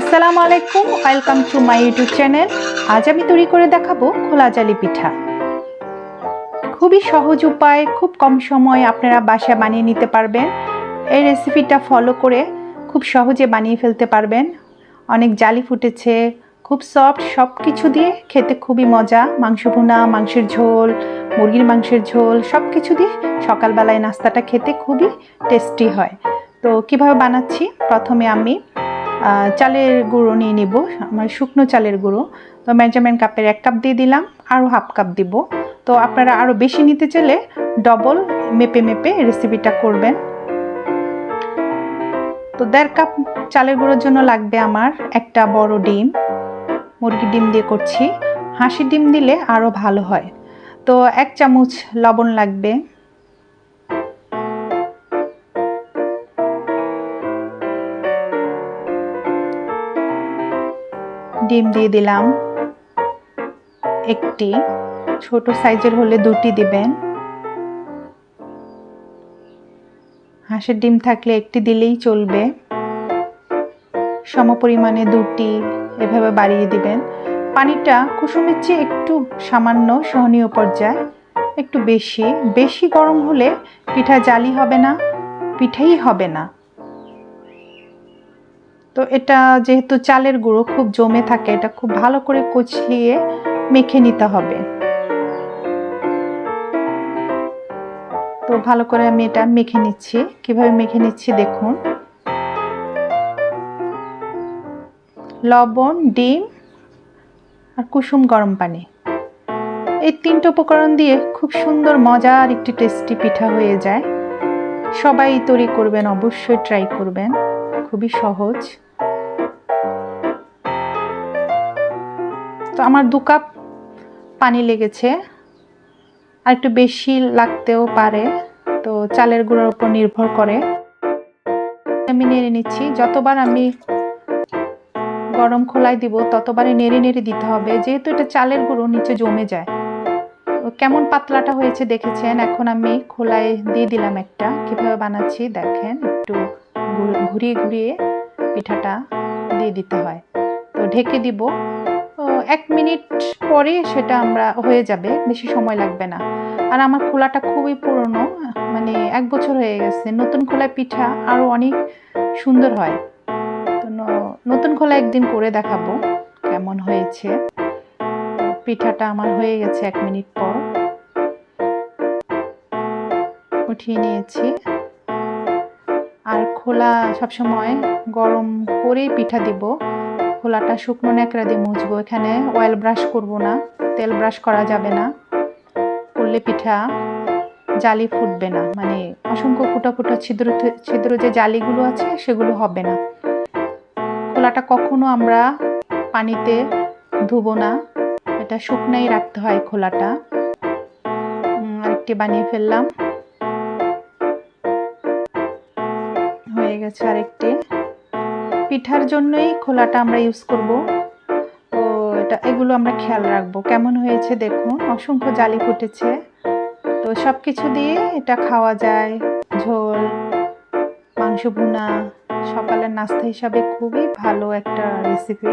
আসসালামু আলাইকুম welcome to my YouTube channel আজ আমি তৈরি করে দেখাবো খোলা জালি পিঠা। খুবই সহজ উপায়, খুব কম সময়ে আপনারা বাসায় বানিয়ে নিতে পারবেন। এই রেসিপিটা ফলো করে খুব সহজে বানিয়ে ফেলতে পারবেন। অনেক জালি ফুটেছে, খুব সফট সব কিছু দিয়ে খেতে খুবই মজা। মাংস ভুনা, মাংসের ঝোল, মুরগির মাংসের ঝোল সব কিছু দিয়ে সকালবেলায় নাস্তাটা খেতে খুবই টেস্টি হয়। তো কীভাবে বানাচ্ছি? প্রথমে আমি চালের গুঁড়ো নিয়ে নিব, আমার শুকনো চালের গুঁড়ো। তো মেজারমেন্ট কাপের এক কাপ দিয়ে দিলাম, আরও হাফ কাপ দিব। তো আপনারা আরও বেশি নিতে চাইলে ডবল মেপে মেপে রেসিপিটা করবেন। তো দেড় কাপ চালের গুঁড়োর জন্য লাগবে আমার একটা বড় ডিম। মুরগির ডিম দিয়ে করছি। হাঁসির ডিম দিলে আরও ভালো হয়। তো এক চামচ লবণ লাগবে। ডিম দিয়ে দিলাম। একটি ছোট সাইজের হলে দুটি দিবেন। হাঁসের ডিম থাকলে একটি দিলেই চলবে। সমপরিমাণে দুটি এভাবে বাড়িয়ে দিবেন। পানিটা কুসুমের চেয়ে একটু সামান্য সহনীয় পর্যায়ে, একটু বেশি। বেশি গরম হলে পিঠা জালি হবে না, পিঠাই হবে না। তো এটা যেহেতু চালের গুঁড়ো খুব জমে থাকে, এটা খুব ভালো করে কচলিয়ে মেখে নিতে হবে। তো ভালো করে আমি এটা মেখে নিচ্ছি। কীভাবে মেখে নিচ্ছি দেখুন। লবণ, ডিম আর কুসুম গরম পানি। এই তিনটে উপকরণ দিয়ে খুব সুন্দর, মজার একটি টেস্টি পিঠা হয়ে যায়। সবাই তৈরি করবেন, অবশ্যই ট্রাই করবেন। খুবই সহজ। তো আমার দু কাপ পানি লেগেছে। আর একটু বেশি লাগতেও পারে, তো চালের গুঁড়োর উপর নির্ভর করে। আমি নেড়ে নিচ্ছি, যতবার আমি গরম খোলায় দিব, ততবারই নেড়ে নেড়ে দিতে হবে। যেহেতু এটা চালের গুঁড়ো, নিচে জমে যায়। কেমন পাতলাটা হয়েছে দেখেছেন? এখন আমি খোলায় দিয়ে দিলাম একটা। কীভাবে বানাচ্ছি দেখেন, একটু ঘুরিয়ে ঘুরিয়ে পিঠাটা দিয়ে দিতে হয়। তো ঢেকে দিব। এক মিনিট পরে সেটা আমরা হয়ে যাবে, বেশি সময় লাগবে না। আর আমার খোলাটা খুবই পুরনো মানে এক বছর হয়ে গেছে। নতুন খোলায় পিঠা আরও অনেক সুন্দর হয়। তো নতুন খোলা একদিন করে দেখাবো কেমন হয়েছে। পিঠাটা আমার হয়ে গেছে এক মিনিট পর। উঠিয়ে নিয়েছি। আর খোলা সবসময় গরম করেই পিঠা দিব। খোলাটা শুকনো ন্যাকড়া দিয়ে মুছবো। এখানে অয়েল ব্রাশ করব না, তেল ব্রাশ করা যাবে না। করলে পিঠা জালি ফুটবে না মানে অসংখ্য ফুটা ফুটা ছিদ্র ছিদ্র যে জালিগুলো আছে সেগুলো হবে না। খোলাটা কখনো আমরা পানিতে ধুবো না, এটা শুকনাই রাখতে হয় খোলাটা। আরেকটি বানিয়ে ফেললাম। হয়ে গেছে আরেকটি। পিঠার জন্যই খোলাটা আমরা ইউজ করব। তো এটা, এগুলো আমরা খেয়াল রাখব। কেমন হয়েছে দেখুন, অসংখ্য জালি ফুটেছে। তো সব কিছু দিয়ে এটা খাওয়া যায়। ঝোল, মাংস ভুনা, সকালের নাস্তা হিসাবে খুবই ভালো একটা রেসিপি